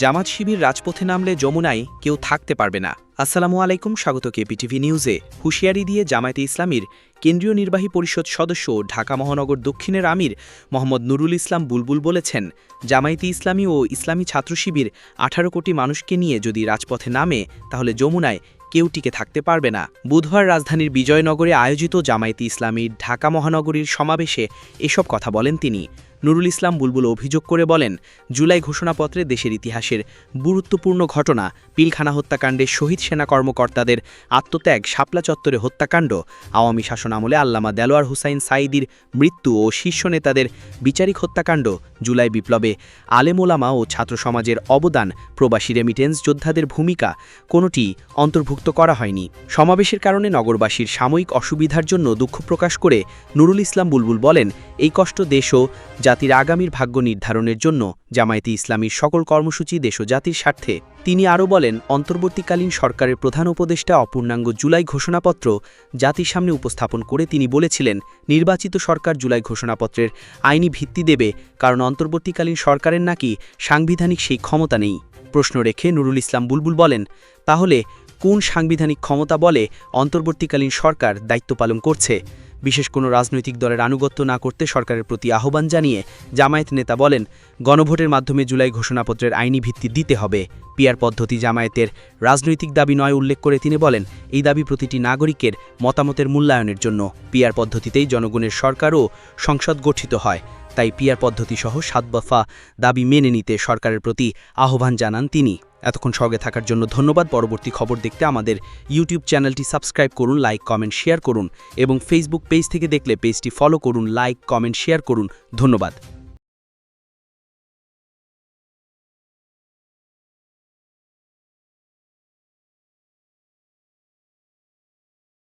জামাত শিবির রাজপথে নামলে যমুনায় কেউ থাকতে পারবে না। আসসালামু আলাইকুম, স্বাগত কেপিটিভি নিউজে। হুঁশিয়ারি দিয়ে জামায়াতে ইসলামীর কেন্দ্রীয় নির্বাহী পরিষদ সদস্য ঢাকা মহানগর দক্ষিণের আমির মোহাম্মদ নুরুল ইসলাম বুলবুল বলেছেন, জামায়াতে ইসলামী ও ইসলামী ছাত্র শিবির আঠারো কোটি মানুষকে নিয়ে যদি রাজপথে নামে, তাহলে যমুনায় কেউ টিকে থাকতে পারবে না। বুধবার রাজধানীর বিজয়নগরে আয়োজিত জামায়াতে ইসলামীর ঢাকা মহানগরীর সমাবেশে এসব কথা বলেন তিনি। নুরুল ইসলাম বুলবুল অভিযোগ করে বলেন, জুলাই ঘোষণাপত্রে দেশের ইতিহাসের গুরুত্বপূর্ণ ঘটনা, পিলখানা হত্যাকাণ্ডে শহীদ সেনা কর্মকর্তাদের আত্মত্যাগ, শাপলা চত্বরে হত্যাকাণ্ড, আওয়ামী শাসন আমলে আল্লামা দেলোয়ার হুসাইন সাইদির মৃত্যু ও শীর্ষ নেতাদের বিচারিক হত্যাকাণ্ড জুলাই বিপ্লবে আলেমোলামা ও ছাত্র সমাজের অবদান, প্রবাসী রেমিটেন্স যোদ্ধাদের ভূমিকা, কোনোটি অন্তর্ভুক্ত করা হয়নি। সমাবেশের কারণে নগরবাসীর সাময়িক অসুবিধার জন্য দুঃখ প্রকাশ করে নুরুল ইসলাম বুলবুল বলেন, এই কষ্ট দেশ ও জাতির আগামীর ভাগ্য নির্ধারণের জন্য জামায়াতে ইসলামীর সকল কর্মসূচি দেশ ও জাতির স্বার্থে তিনি আরও বলেন, অন্তর্বর্তীকালীন সরকারের প্রধান উপদেষ্টা অপূর্ণাঙ্গ জুলাই ঘোষণাপত্র জাতির সামনে উপস্থাপন করে তিনি বলেছিলেন, নির্বাচিত সরকার জুলাই ঘোষণাপত্রের আইনি ভিত্তি দেবে, কারণ অন্তর্বর্তীকালীন সরকারের নাকি সাংবিধানিক সেই ক্ষমতা নেই। প্রশ্ন রেখে নুরুল ইসলাম বুলবুল বলেন, তাহলে কোন সাংবিধানিক ক্ষমতা বলে অন্তর্বর্তীকালীন সরকার দায়িত্ব পালন করছে? বিশেষ কোনো রাজনৈতিক দলের আনুগত্য না করতে সরকারের প্রতি আহ্বান জানিয়ে জামায়াত নেতা বলেন, গণভোটের মাধ্যমে জুলাই ঘোষণাপত্রের আইনি ভিত্তি দিতে হবে। পিয়ার পদ্ধতি জামায়াতের রাজনৈতিক দাবি নয় উল্লেখ করে তিনি বলেন, এই দাবি প্রতিটি নাগরিকের মতামতের মূল্যায়নের জন্য। পিয়ার পদ্ধতিতেই জনগণের সরকারও সংসদ গঠিত হয়। তাই পিয়ার পদ্ধতিসহ সাত বফা দাবি মেনে নিতে সরকারের প্রতি আহ্বান জানান তিনি। এতক্ষণ সঙ্গে থাকার জন্য ধন্যবাদ। পরবর্তী খবর দেখতে আমাদের ইউটিউব চ্যানেলটি সাবস্ক্রাইব করুন, লাইক, কমেন্ট, শেয়ার করুন এবং ফেসবুক পেজ থেকে দেখলে পেজটি ফলো করুন, লাইক, কমেন্ট, শেয়ার করুন। ধন্যবাদ।